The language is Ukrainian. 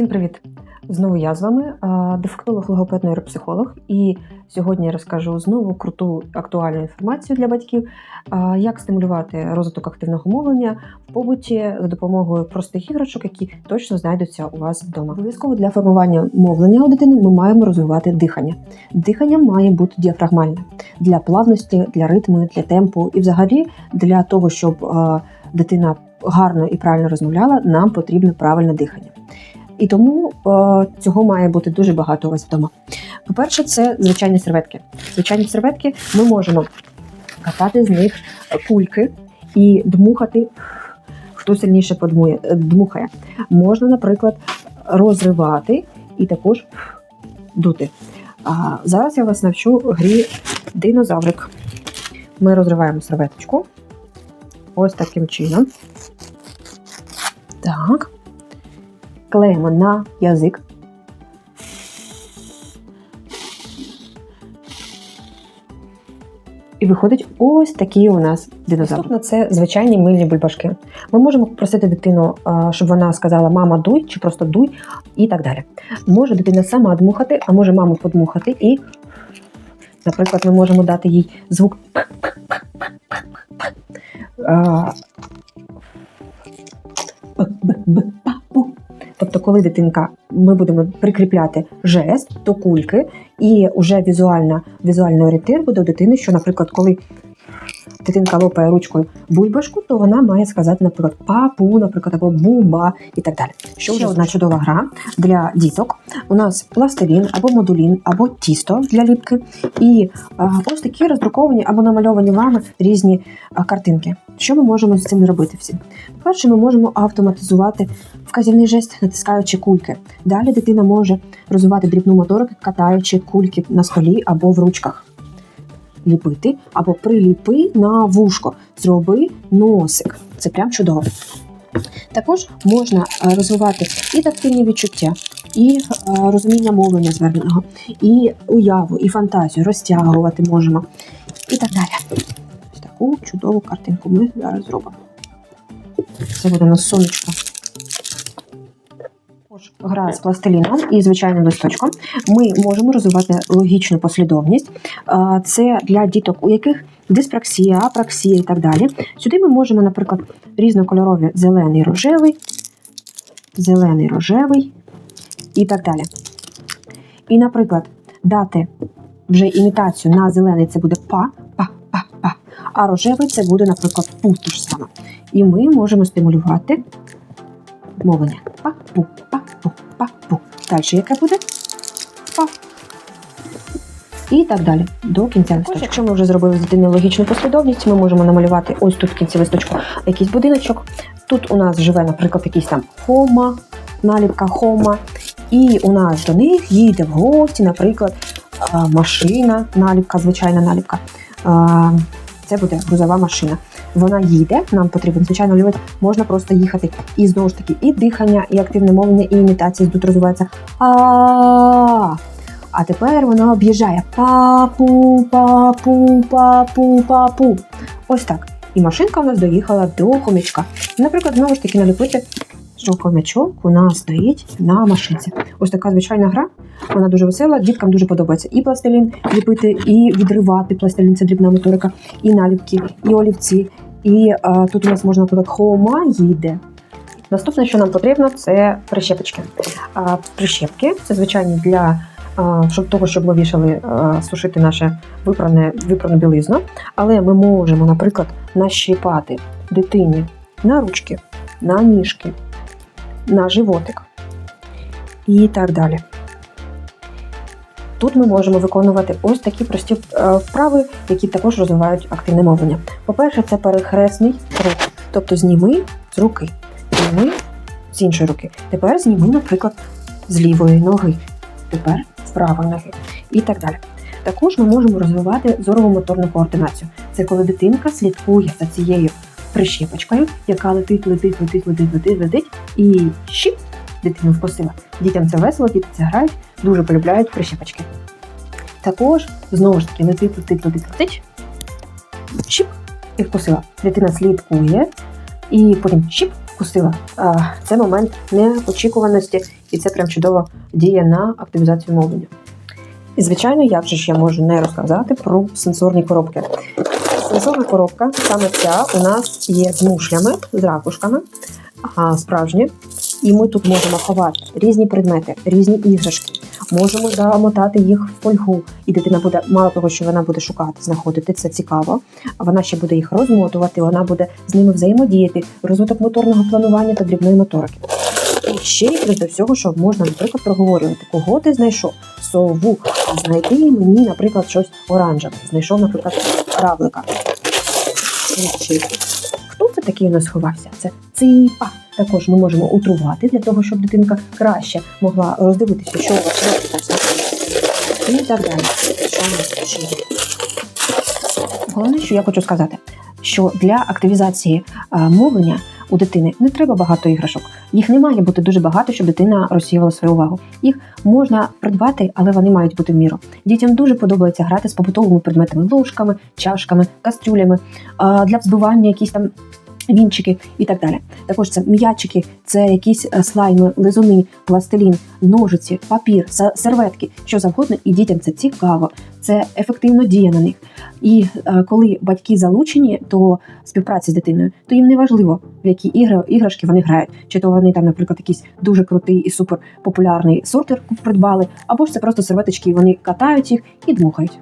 Всім привіт! Знову я з вами, дефектолог, логопед, нейропсихолог. І сьогодні я розкажу знову круту актуальну інформацію для батьків, як стимулювати розвиток активного мовлення в побуті за допомогою простих іграшок, які точно знайдуться у вас вдома. Обов'язково для формування мовлення у дитини ми маємо розвивати дихання. Дихання має бути діафрагмальне для плавності, для ритму, для темпу і взагалі для того, щоб дитина гарно і правильно розмовляла, нам потрібно правильне дихання. І тому е, цього має бути дуже багато у вас вдома. По-перше, це звичайні серветки. Звичайні серветки ми можемо катати з них кульки і дмухати, хто сильніше подмує, е, дмухає. Можна, наприклад, розривати і також дути. А зараз я вас навчу грі динозаврик. Ми розриваємо серветочку. Ось таким чином. Так. Клеїмо на язик. І виходить ось такі у нас динозаври. Наступно це звичайні мильні бульбашки. Ми можемо попросити дитину, щоб вона сказала Мама дуй чи просто дуй і так далі. Може дитина сама дмухати, а може маму подмухати і, наприклад, ми можемо дати їй звук. Б-б-б-па-пу. Тобто, коли дитинка, ми будемо прикріпляти жест до кульки, і вже візуальна, візуальний орієнтир буде у дитини, що, наприклад, коли дитинка лопає ручкою бульбашку, то вона має сказати, наприклад, папу, наприклад, або буба і так далі. Що вже одна чудова гра для діток. У нас пластилін або модулін, або тісто для ліпки, і ось такі роздруковані або намальовані вами різні картинки. Що ми можемо з цим робити всім? Перше, ми можемо автоматизувати вказівний жест, натискаючи кульки. Далі дитина може розвивати дрібну моторику, катаючи кульки на столі або в ручках. Ліпити або приліпи на вушко, зроби носик. Це прям чудово. Також можна е, розвивати і тактильні відчуття, і е, розуміння мовлення зверненого, і уяву, і фантазію розтягувати можемо, і так далі. Таку чудову картинку ми зараз зробимо. Це буде у нас сонечко. Також Гра з пластиліном і звичайним листочком. Ми можемо розвивати логічну послідовність. Це для діток, у яких диспраксія, апраксія і так далі. Сюди ми можемо, наприклад, різнокольорові зелений, рожевий, зелений, рожевий і так далі. І, наприклад, дати вже імітацію на зелений це буде па, па, па, па. А рожевий це буде, наприклад, пу ту ж саме. І ми можемо стимулювати мовлення. Далі яке буде? І так далі. До кінця листочка. Якщо ми вже зробили з дитиною логічну послідовність, ми можемо намалювати ось тут в кінці листочку якийсь будиночок. Тут у нас живе, наприклад, якийсь там хома, наліпка хома. І у нас до них їде в гості, наприклад, машина, наліпка, звичайна наліпка. Це буде грузова машина. Вона їде, нам потрібен звичайно лівець, можна просто їхати. І знову ж таки, і дихання, і активне мовлення, і імітації тут розвиваються. А. А тепер вона об'їжджає папу, папу, папу, папу. Ось так. І машинка у нас доїхала до хомячка. Наприклад, знову ж таки наліпити, що хомячок у нас стоїть на машинці. Ось така звичайна гра. Вона дуже весела, діткам дуже подобається і пластилін ліпити, і відривати пластилін, це дрібна моторика, і наліпки, і олівці. І а, тут у нас можна, наприклад, хома їде. Наступне, що нам потрібно, це прищепочки. А, прищепки це звичайні для щоб того, щоб ми вішали а, сушити наше випране, випрану білизну. Але ми можемо, наприклад, нащіпати дитині на ручки, на ніжки, на животик і так далі. Тут ми можемо виконувати ось такі прості е, вправи, які також розвивають активне мовлення. По-перше, це перехресний рух, тобто зніми з руки, зніми з іншої руки. Тепер зніми, наприклад, з лівої ноги, тепер з правої ноги і так далі. Також ми можемо розвивати зорово-моторну координацію. Це коли дитинка слідкує за цією прищепочкою, яка летить, летить, летить, летить, летить, летить, і щіп дитину вкусила. Дітям це весело, діти це грають, дуже полюбляють прищепочки. Також, знову ж таки, летить, летить, летить, летить, щіп і вкусила. Дитина слідкує, і потім щіп впустила. А, Це момент неочікуваності, і це прям чудово діє на активізацію мовлення. І, звичайно, як же ж я можу не розказати про сенсорні коробки. Сенсорна коробка, саме ця у нас є з мушлями, з ракушками, справжні. І ми тут можемо ховати різні предмети, різні іграшки. Можемо замотати їх в фольгу, і дитина буде мало того, що вона буде шукати, знаходити це цікаво. А вона ще буде їх розмотувати, вона буде з ними взаємодіяти, розвиток моторного планування та дрібної моторики. І ще й до всього, що можна, наприклад, проговорювати, кого ти знайшов сову, а знайди мені, наприклад, щось оранжеве. Знайшов, наприклад, равлика. Хто це такий у нас сховався? Це ципа. Також ми можемо утрувати для того, щоб дитинка краще могла роздивитися, що у вас. І так далі. Головне, що я хочу сказати, що для активізації а, мовлення у дитини не треба багато іграшок. Їх не має бути дуже багато, щоб дитина розсіяла свою увагу. Їх можна придбати, але вони мають бути в міру. Дітям дуже подобається грати з побутовими предметами, ложками, чашками, кастрюлями а, для взбивання якісь там. Вінчики і так далі. Також це м'ячики, це якісь е, слайми, лизуни, пластилін, ножиці, папір, се- серветки, що завгодно, і дітям це цікаво, це ефективно діє на них. І е, коли батьки залучені до співпраці з дитиною, то їм не важливо, в які ігри іграшки вони грають. Чи то вони там, наприклад, якийсь дуже крутий і супер популярний сортир придбали, або ж це просто серветочки, і вони катають їх і дмухають.